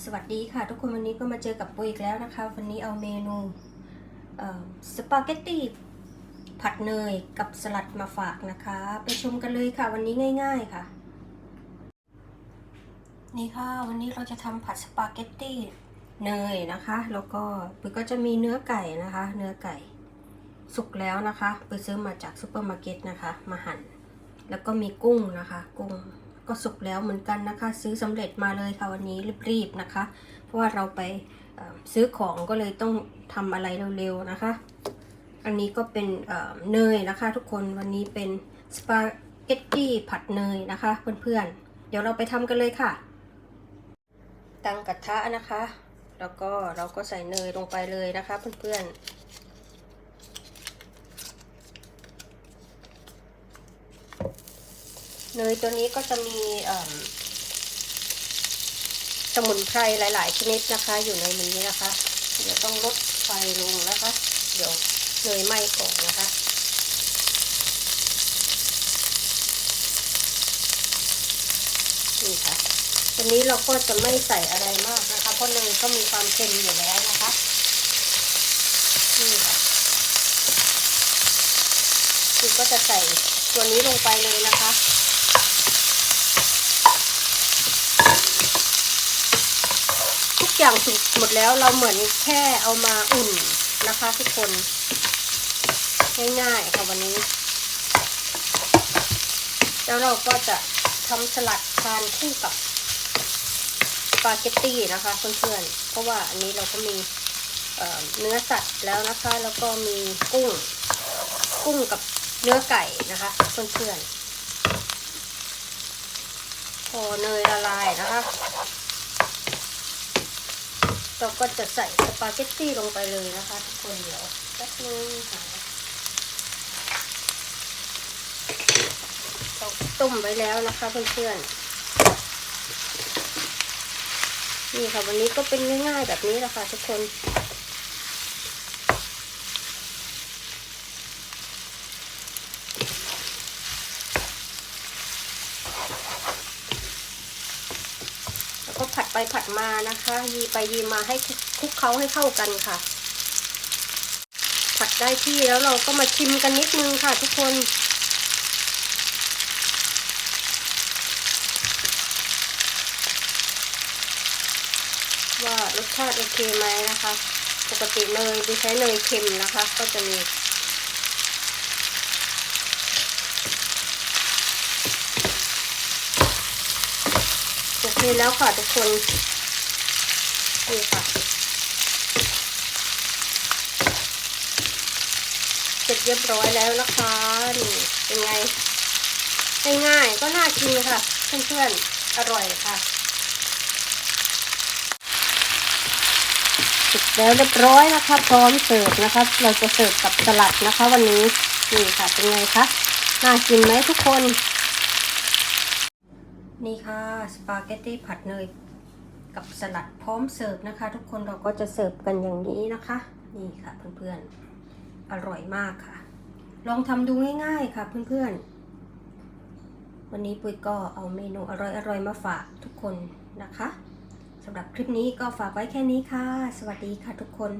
สวัสดีค่ะ ทุกคนวันนี้ก็มาเจอกับปุ้ยอีกแล้วนะคะ วันนี้เอาเมนูสปาเกตตีผัดเนยกับสลัดมาฝากนะคะ ไปชมกันเลยค่ะ วันนี้ง่าย ๆค่ะ นี่ค่ะวันนี้เราจะทำผัดสปาเกตตีเนยนะคะ แล้วก็ปุ้ยก็จะมีเนื้อไก่นะคะ เนื้อไก่ สุกแล้วนะคะไปซื้อมาจากซูเปอร์มาร์เก็ตนะคะ มาหั่นแล้วก็มีกุ้งนะคะ กุ้ง ก็สุกแล้วเหมือนกันนะคะ ซื้อสำเร็จมาเลยค่ะวันนี้รีบๆนะคะ เพราะว่าเราไปซื้อของก็เลยต้องทำอะไรเร็วๆนะคะ อันนี้ก็เป็นเอ่อเนยนะคะ ทุกคนวันนี้เป็นสปาเกตตี้ผัดเนยนะคะเพื่อนๆ เดี๋ยวเราไปทำกันเลยค่ะ ตั้งกระทะนะคะ แล้วก็เราก็ใส่เนยลงไปเลยนะคะเพื่อนๆ เนยตัวนี้ก็จะมีสมุนไพรหลาย ๆ ชนิดนะคะ อยู่ในนี้นะคะ เดี๋ยวต้องลดไฟลงนะคะ เดี๋ยวเนยไหม้ก่อนนะคะนี่ค่ะวันนี้เราก็จะไม่ใส่อะไรมากนะคะ เพราะเนยก็มีความเค็มอยู่แล้วนะคะนี่ค่ะคือก็จะใส่ตัวนี้ลงไปเลยนะคะ ทุก อย่างสุกหมดแล้วเราเหมือนแค่เอามาอุ่นนะคะทุกคน ง่ายๆค่ะวันนี้ แล้วเราก็จะทำสลัดทานคู่กับสปาเกตตี้นะคะเพื่อนๆเพราะว่าอันนี้เราก็มีเเนื้อสัตว์แล้วนะคะ แล้วก็มีกุ้ง กุ้งกับเนื้อไก่นะคะเพื่อนๆพอเนยละลายนะคะ เราก็จะใส่สปาเกตตี้ลงไปเลยนะคะทุกคนเดี๋ยวแป๊บนึงค่ะเราต้มไว้แล้วนะคะเพื่อนๆนี่ค่ะวันนี้ก็เป็นง่ายๆแบบนี้แหละค่ะทุกคน แล้วก็ ผัดไปผัดมานะคะ ยีไปยีมาให้คลุกเคล้าให้เข้ากันค่ะ ผัดได้ที่แล้วเราก็มาชิมกันนิดนึงค่ะ ทุกคนว่ารสชาติโอเคไหมนะคะ ปกติเนยดูใช้เนยเค็มนะคะ ก็จะมี โอเคแล้วค่ะทุกคนนี่ค่ะ เสร็จเรียบร้อยแล้วนะคะนี่เป็นไงง่ายๆก็น่ากินค่ะ เพื่อนๆ อร่อยค่ะเสร็จแล้วเรียบร้อยนะคะ พร้อมเสิร์ฟนะคะ เราจะเสิร์ฟกับสลัดนะคะ วันนี้นี่ค่ะเป็นไงคะน่ากินไหมทุกคน นี่ค่ะ สปาเกตตี้ผัดเนยกับสลัดพร้อมเสิร์ฟนะคะ ทุกคนเราก็จะเสิร์ฟกันอย่างนี้นะคะ นี่ค่ะเพื่อนๆ อร่อยมากค่ะ ลองทำดูง่ายๆค่ะเพื่อนๆ วันนี้ปุ้ยก็เอาเมนูอร่อยๆมาฝากทุกคนนะคะสำหรับคลิปนี้ก็ฝากไว้แค่นี้ค่ะ สวัสดีค่ะทุกคน